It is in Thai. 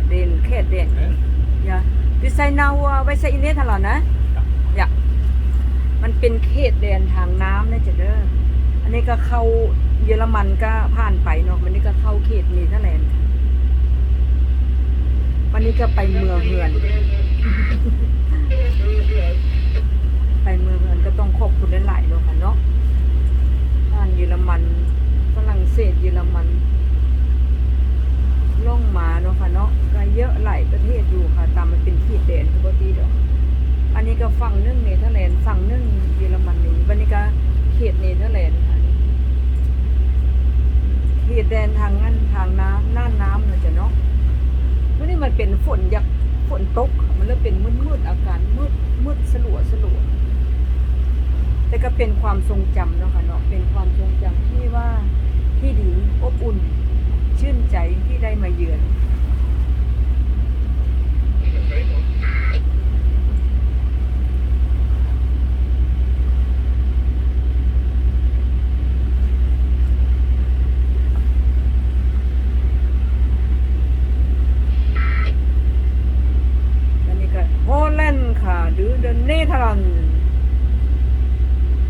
ตเดนเขตเดน Eh? อย่าดิไซน์นาวไว้ใส่อินเนตตลอดนะอย่ามันเป็นเขตแดนทางน้ำนะจ๊ะเด้อ อันนี้ก็เข้าเยอรมันก็ผ่านไปเนาะ วันนี้ก็เข้าเขตเนเธอร์แลนด์ค่ะวันนี้ก็ไปเมืองเฮือน ไปเมืองเฮือนก็ต้องขอบคุณหลายๆเนาะค่ะเนาะผ่านเยอรมัน ฝรั่งเศส เยอรมันล่องมาเนาะค่ะ เยอะหลายประเทศอยู่ค่ะ ตามมันเป็นขีดแดนคือบ่ดีดอก อันนี้ก็ฝั่งนึงเนเธอร์แลนด์ฝั่งนึงเยอรมนีวันนี้ก็เขตเนเธอร์แลนด์ค่ะเขตแดนทางนั้นทางน้ำน่านน้ำนะจ้ะเนาะวันนี้มันเป็นฝนยากฝนตก มันเลยเป็นมืดๆอาการมืดมืดสลัวสลัวแต่ก็เป็นความทรงจำเนาะค่ะเนาะเป็นความทรงจำที่ว่าที่ดีอบอุ่น ชื่นใจที่ได้มาเยือน 살한